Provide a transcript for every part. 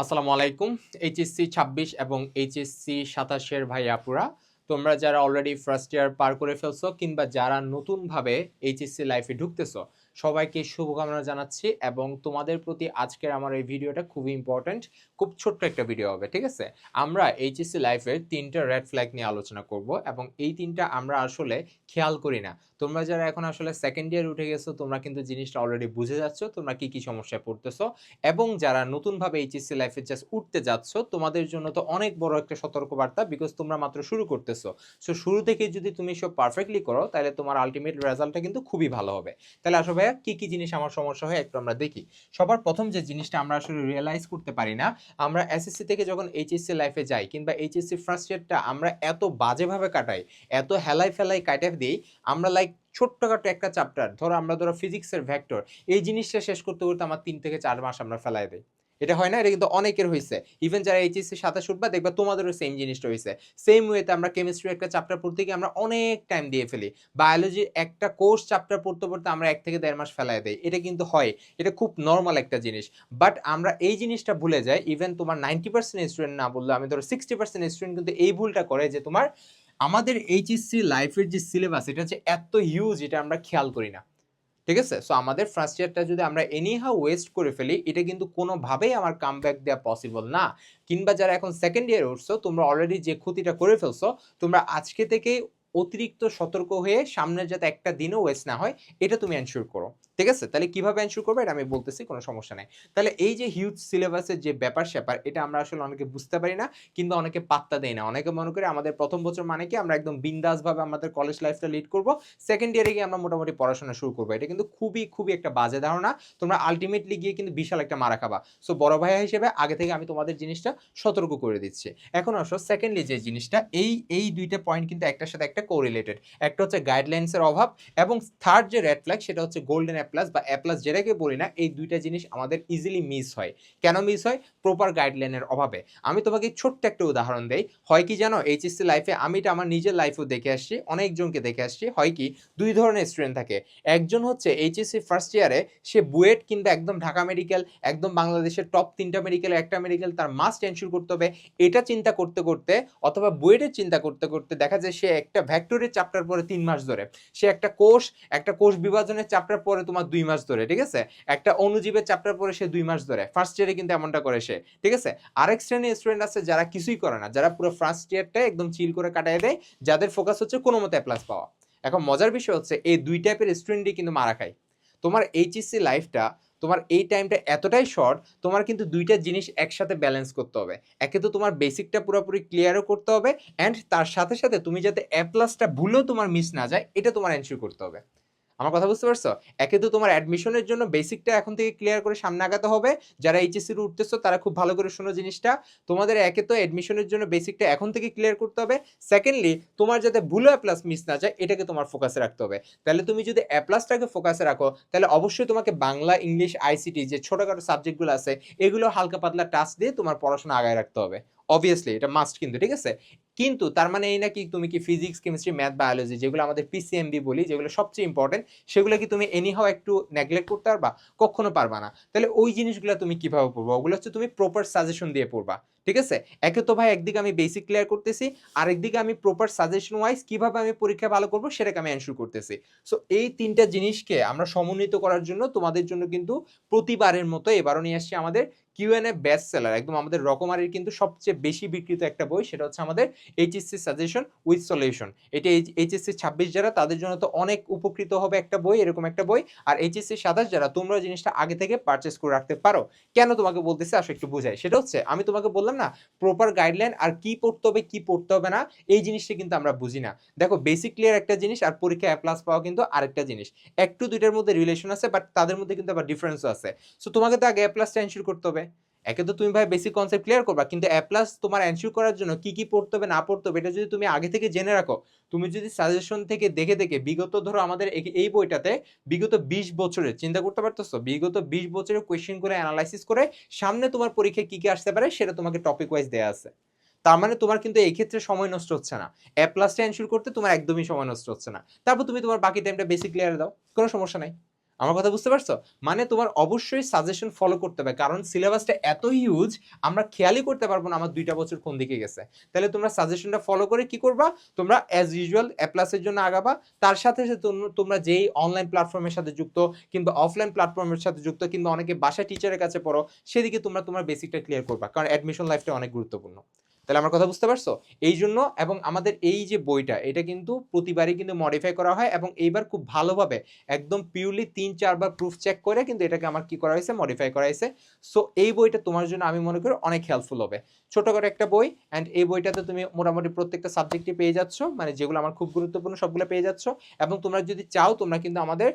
আসসালামু আলাইকুম এইচএসসি ছাব্বিশ এবং এইচএসসি সাতাশের ভাই আপুরা। তোমরা যারা অলরেডি ফার্স্ট ইয়ার পার করে ফেলছো কিংবা যারা নতুনভাবে এইচএসসি লাইফে ঢুকতেছো সবাইকে শুভকামনা জানাচ্ছি এবং তোমাদের প্রতি আজকের আমার এই ভিডিওটা খুবই ইম্পর্ট্যান্ট খুব ছোট্ট একটা ভিডিও হবে, ঠিক আছে? আমরা এইচএসসি লাইফের তিনটা রেড ফ্ল্যাগ নিয়ে আলোচনা করব এবং এই তিনটা আমরা আসলে খেয়াল করি না। তোমরা যারা এখন আসলে সেকেন্ড ইয়ার উঠে গেছো, তোমরা কিন্তু জিনিসটা অলরেডি বুঝে যাচ্ছ, তোমরা কি কি সমস্যায় পড়তেছো এবং যারা নতুনভাবে এইচএসসি লাইফে জাস্ট উঠতে যাচ্ছ, তোমাদের জন্য তো অনেক বড় একটা সতর্কবার্তা বিকজ তোমরা মাত্র শুরু করতেছো। সো শুরু থেকে যদি তুমি সব পারফেক্টলি করো, তাহলে তোমার আলটিমেট রেজাল্টটা কিন্তু খুবই ভালো হবে। তাহলে আসো ভাইয়া কি কি জিনিস আমার সমস্যা হয় একটু আমরা দেখি। সবার প্রথম যে জিনিসটা আমরা আসলে রিয়েলাইজ করতে পারি না, আমরা এসএসসি থেকে যখন এইচএসসি লাইফে যাই কিংবা এইচএসসি ফার্স্ট ইয়ারটা আমরা এত বাজেভাবে কাটাই, এত হেলাই ফেলাই কাটাই দিই, আমরা লাইক ছোট্টখাটো একটা চ্যাপ্টার ধরো আমরা ধরো ফিজিক্সের ভ্যাক্টর এই জিনিসটা শেষ করতে করতে আমার তিন থেকে চার মাস আমরা ফেলাই দিই। এটা হয় না, এটা কিন্তু অনেকের হয়েছে ইভেন যারা এইচএসসি সাতাশ উঠবা, দেখবা তোমাদেরও সেম জিনিসটা হয়েছে সেম ওয়েতে আমরা কেমিস্ট্রি একটা চ্যাপ্টার পড়তে গিয়ে আমরা অনেক টাইম দিয়ে ফেলি। বায়োলজির একটা কোর্স চ্যাপ্টার পড়তে পড়তে আমরা এক থেকে দেড় মাস ফেলাই দেয় এটা কিন্তু হয়। এটা খুব নর্মাল একটা জিনিস। বাট আমরা এই জিনিসটা ভুলে যাই ইভেন তোমার নাইনটি পার্সেন্ট স্টুডেন্ট না বললে আমি ধরো সিক্সটি পার্সেন্ট স্টুডেন্ট কিন্তু এই ভুলটা করে যে তোমার আমাদের এইচএসসি লাইফের যে সিলেবাস এটা হচ্ছে এত হিউজ এটা আমরা খেয়াল করি না। ঠিক আছে? সো আমাদের ফার্স্ট ইয়ারটা যদি আমরা এনি হাউ ওয়েস্ট করে ফেলি, এটা কিন্তু কোনোভাবেই আমার কাম ব্যাক দেওয়া পসিবল না। কিংবা যারা এখন সেকেন্ড ইয়ার উঠছো তোমরা অলরেডি যে ক্ষতিটা করে ফেলছো তোমরা আজকে থেকে অতিরিক্ত সতর্ক হয়ে সামনের যাতে একটা দিনও ওয়েস্ট না হয়, এটা তুমি এনশিওর করো। ঠিক আছে? তাহলে কীভাবে এনশিওর করবে এটা আমি বলতেছি, কোনো সমস্যা নেই। তাহলে এই যে হিউজ সিলেবাসের যে ব্যাপার স্যাপার, এটা আমরা আসলে অনেকে বুঝতে পারি না কিংবা অনেকে পাত্তা দেয় না। অনেকে মনে করে আমাদের প্রথম বছর মানে কি আমরা একদম বিন্দাসভাবে আমাদের কলেজ লাইফটা লিড করব সেকেন্ড ইয়ারে গিয়ে আমরা মোটামুটি পড়াশোনা শুরু করব। এটা কিন্তু খুবই খুবই একটা বাজে ধারণা। তোমরা আলটিমেটলি গিয়ে কিন্তু বিশাল একটা মারা খাবা। সো বড় ভাইয়া হিসেবে আগে থেকে আমি তোমাদের জিনিসটা সতর্ক করে দিচ্ছি। এখন আসো সেকেন্ডলি যে জিনিসটা, এই এই দুইটা পয়েন্ট কিন্তু একটার সাথে একটা কোরিলেটেড একটা হচ্ছে গাইডলাইন্সের অভাব এবং থার্ড যে রেড ফ্ল্যাগ সেটা হচ্ছে গোল্ডেন এ প্লাস বা এ প্লাস যেটাকে বলি না, এই দুইটা জিনিস আমাদের ইজিলি মিস হয়। কেন মিস হয়? প্রপার গাইডলাইনের অভাবে। আমি তোমাকে ছোট্ট একটা উদাহরণ দেই। হয় কি জানো? এইচএসসি লাইফে আমি এটা আমার নিজের লাইফেও দেখে আসছি, অনেকজনকে দেখে আসছি। হয় কি? দুই ধরনের স্টুডেন্ট থাকে। একজন হচ্ছে এইচএসসি ফার্স্ট ইয়ারে সে বুয়েট কিংবা একদম ঢাকা মেডিকেল একদম বাংলাদেশের টপ তিনটা মেডিকেল একটা মেডিকেল তার মাস্ট এনশিওর করতে হবে। এটা চিন্তা করতে করতে অথবা বুয়েটের চিন্তা করতে করতে দেখা যায় সে একটা ভ্যাক্টরের চ্যাপ্টার পরে তিন মাস ধরে। সে একটা কোষ একটা কোষ বিভাজনের চ্যাপ্টার পরে তোমার দুই মাস ধরে, ঠিক আছে? একটা অনুজীবের চ্যাপ্টার পরে সে দুই মাস ধরে ফার্স্ট ইয়ারে কিন্তু এমনটা করে সে, ঠিক আছে? আরেক শ্রেণির স্টুডেন্ট আছে যারা কিছুই করে না, যারা পুরো ফার্স্ট ইয়ারটা একদম চিল করে কাটায় দেয়, যাদের ফোকাস হচ্ছে কোনো মতে প্লাস পাওয়া। এখন মজার বিষয় হচ্ছে, এই দুই টাইপের স্টুডেন্টই কিন্তু মারা খায়। তোমার এইচএসসি লাইফটা তোমার এই টাইমটা এতটাই শর্ট তোমার কিন্তু দুইটা জিনিস একসাথে ব্যালেন্স করতে হবে। একে তো তোমার বেসিকটা পুরোপুরি ক্লিয়ারও করতে হবে অ্যান্ড তার সাথে সাথে তুমি যাতে এ প্লাসটা ভুলেও তোমার মিস না যায়, এটা তোমার এনশিওর করতে হবে। আমার কথা বুঝতে পারছ? একে তো তোমার অ্যাডমিশনের জন্য বেসিকটা এখন থেকে ক্লিয়ার করে সামনে আগাতে হবে। যারা এইচএসসি উঠতেছো, তারা খুব ভালো করে শোনো জিনিসটা। তোমাদের একে তো অ্যাডমিশনের জন্য বেসিকটা এখন থেকে ক্লিয়ার করতে হবে। সেকেন্ডলি তোমার যাতে ভুলো প্লাস মিস না যায়, এটাকে তোমার ফোকাসে রাখতে হবে। তাহলে তুমি যদি এ প্লাসটাকে ফোকাসে রাখো, তাহলে অবশ্যই তোমাকে বাংলা, ইংলিশ আইসিটি যে ছোটোখাটো সাবজেক্টগুলো আছে, এগুলো হালকা পাতলা টাচ দিয়ে তোমার পড়াশোনা আগায় রাখতে হবে। অবভিয়াসলি এটা মাস্ট কিন্তু, ঠিক আছে? কিন্তু তার মানে এই নাকি তুমি কি ফিজিক্স কেমিস্ট্রি ম্যাথ বায়োলজি যেগুলো আমাদের পিসিএমবি বলি, যেগুলো সবচেয়ে ইম্পর্টেন্ট সেগুলো কি তুমি এনিহাও একটু নেগলেক্ট করতে পারবা? কখনো পারবা না। তাহলে ওই জিনিসগুলো তুমি কীভাবে পড়বা? ওগুলো হচ্ছে তুমি প্রপার সাজেশন দিয়ে পড়বা। ঠিক আছে? একে তো ভাই একদিকে আমি বেসিক ক্লিয়ার করতেছি, আরেকদিকে আমি প্রপার সাজেশন ওয়াইজ কীভাবে আমি পরীক্ষা ভালো করব সেটাকে আমি অ্যানসার করতেছি। সো এই তিনটা জিনিসকে আমরা সমন্বিত করার জন্য তোমাদের জন্য কিন্তু প্রতিবারের মতো এবারও নিয়ে আসছি আমাদের কিউএনএ বেস্ট সেলার একদম আমাদের রকমারির কিন্তু সবচেয়ে বেশি বিক্রিত একটা বই, সেটা হচ্ছে আমাদের এইচএসসি সাজেশন উইথ সলিউশন এটা এইচএসসি ছাব্বিশ যারা, তাদের জন্য তো অনেক উপকৃত হবে একটা বই, এরকম একটা বই। আর এইচএসসি সাতাশ যারা, তোমরা জিনিসটা আগে থেকে পারচেস করে রাখতে পারো। কেন তোমাকে বলতেছি আসো একটু বোঝাই। সেটা হচ্ছে, আমি তোমাকে বললাম না প্রপার গাইডলাইন আর কি পড়তে হবে, কি পড়তে হবে না, এই জিনিসটা কিন্তু আমরা বুঝি না। দেখো বেসিক ক্লিয়ার একটা জিনিস আর পরীক্ষা প্লাস পাওয়া কিন্তু আরেকটা জিনিস। একটু দুইটার মধ্যে রিলেশন আছে বাট তাদের মধ্যে কিন্তু আবার ডিফারেন্সও আছে। সো তোমাকে তো আগে প্লাসটা এনশিওর করতে হবে। একে তো তুমি ভাই বেসিক কনসেপ্ট ক্লিয়ার করবা, কিন্তু এ প্লাস তোমার এনশিওর করার জন্য কি কি পড়তে হবে, না পড়তে হবে, এটা যদি তুমি আগে থেকে জেনে রাখো, তুমি যদি সাজেশন থেকে দেখে দেখে, বিগত ধরো আমাদের এই- বইটাতে বিগত বিশ বছরের, চিন্তা করতে পারতেছো? বিগত বিশ বছরের কোয়েশ্চেন করে অ্যানালাইসিস করে সামনে তোমার পরীক্ষায় কি কি আসতে পারে, সেটা তোমাকে টপিক ওয়াইজ দেওয়া আছে। তার মানে তোমার কিন্তু এই ক্ষেত্রে সময় নষ্ট হচ্ছে না। এ প্লাসটা এনশিওর করতে তোমার একদমই সময় নষ্ট হচ্ছে না। তারপর তুমি তোমার বাকি টাইমটা বেসিক ক্লিয়ার দাও, কোনো সমস্যা নাই। আমার কথা বুঝতে পারছ? মানে তোমার অবশ্যই সাজেশন ফলো করতে হবে। কারণ সিলেবাসটা এত হিউজ আমরা খেয়ালই করতে পারব না আমার দুইটা বছর কোন দিকে গেছে। তাহলে তোমরা সাজেশনটা ফলো করে কি করবা? তোমরা অ্যাজ ইউজুয়াল অ্যাপ্লাসের জন্য আগাবা। তার সাথে সাথে তোমরা যেই অনলাইন প্ল্যাটফর্মের সাথে যুক্ত কিংবা অফলাইন প্ল্যাটফর্মের সাথে যুক্ত কিংবা অনেকে বাসা টিচারের কাছে পড়ো, সেদিকে তোমরা তোমার বেসিকটা ক্লিয়ার করবা। কারণ অ্যাডমিশন লাইফটা অনেক গুরুত্বপূর্ণ। তাহলে আমার কথা বুঝতে পারছ? এই জন্য এবং আমাদের এই যে বইটা, এটা কিন্তু প্রতিবারই কিন্তু মডিফাই করা হয় এবং এইবার খুব ভালোভাবে একদম পিওরলি তিন চারবার প্রুফ চেক করে কিন্তু এটাকে আমার কি করা হয়েছে? মডিফাই করা হয়েছে। সো এই বইটা তোমার জন্য আমি মনে করি অনেক হেল্পফুল হবে। ছোট করে একটা বই অ্যান্ড এই বইটাতে তুমি মোটামুটি প্রত্যেকটা সাবজেক্টই পেয়ে যাচ্ছ মানে যেগুলো আমার খুব গুরুত্বপূর্ণ সবগুলো পেয়ে যাচ্ছ এবং তোমরা যদি চাও তোমরা কিন্তু আমাদের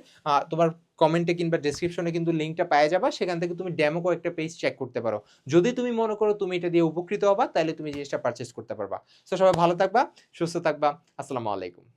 তোমার কমেন্টে কিংবা ডিসক্রিপশনে কিন্তু লিঙ্কটা পাওয়া যাবা, সেখান থেকে তুমি ডেমো একটা পেজ চেক করতে পারো। যদি তুমি মনে করো তুমি এটা দিয়ে উপকৃত হবা, তাহলে তুমি জিনিসটা পারচেস করতে পারবা। তো সবাই ভালো থাকবা, সুস্থ থাকবা, আসসালামু আলাইকুম।